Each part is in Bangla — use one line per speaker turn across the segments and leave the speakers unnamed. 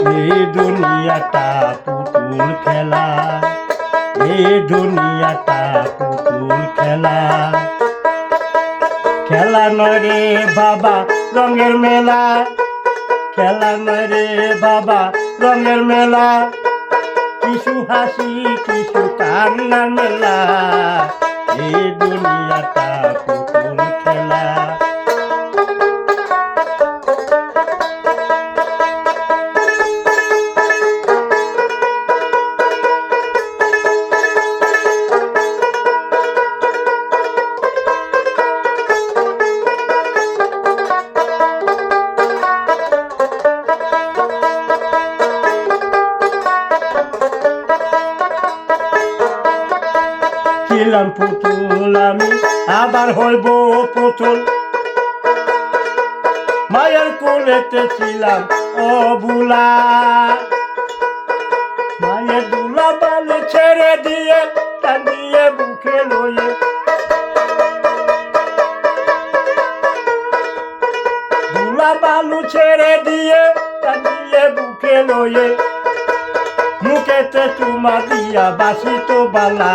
এই দুনিয়াটা পুতুল খেলা। এই দুনিয়াটা পুতুল খেলা। খেলা নয় রে বাবা, রঙের মেলা। খেলা নয় রে বাবা, রঙের মেলা। কিছু হাসি কিছু কান্নার মেলা। এই দুনিয়াটা ছিলাম পুতুল আমি, আবার হইব পুতুল। মায়ের কোলেতে ছিলাম ও বুলা। মায়ের দুলা বালি ছেড়ে দিয়ে টানিয়ে লয়ে। দুলা বালু ছেড়ে দিয়ে টানিয়ে বুকে লয়ে। মুখেতে চুমা দিয়া বাসি তো বালা।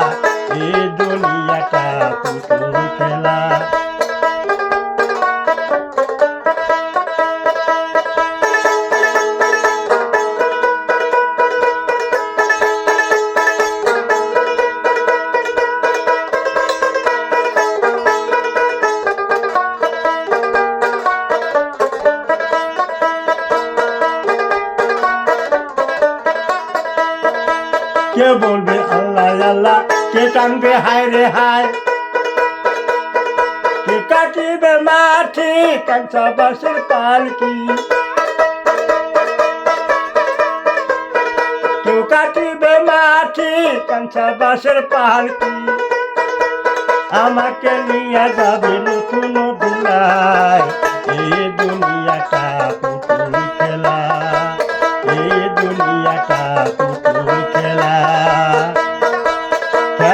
কে বলবে, আল্লাহ আল্লাহ, কে টানবে, হায় রে হায়। কে কাটিবে মাটি, কাঁচা বাসের পালকি কেউ কাটিবে মাটি, কাঁচা বাসের পালকি আমাকে নিয়ে যাবে নতুন দুলায় এই দুনিয়াটা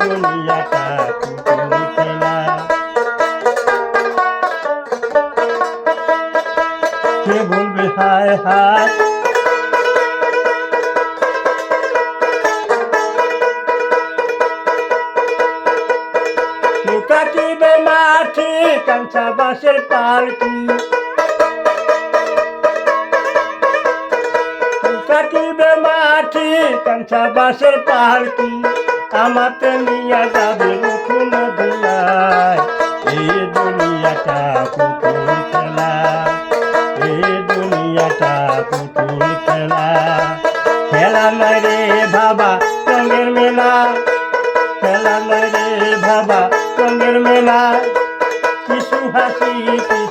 দুনিয়াটা পুতুল খেলা কে বলবে হায় হায় কাটিবে কাঁচা বাসের পালকি? আমাতে নিয়ে যাবে নতুন দুলায়। এই দুনিয়াটা পুতুল খেলা। এই দুনিয়াটা পুতুল খেলা। খেলা নয় রে বাবা, রঙের মেলা। খেলা নয় রে বাবা, রঙের মেলা। কিছু হাসি, কিছু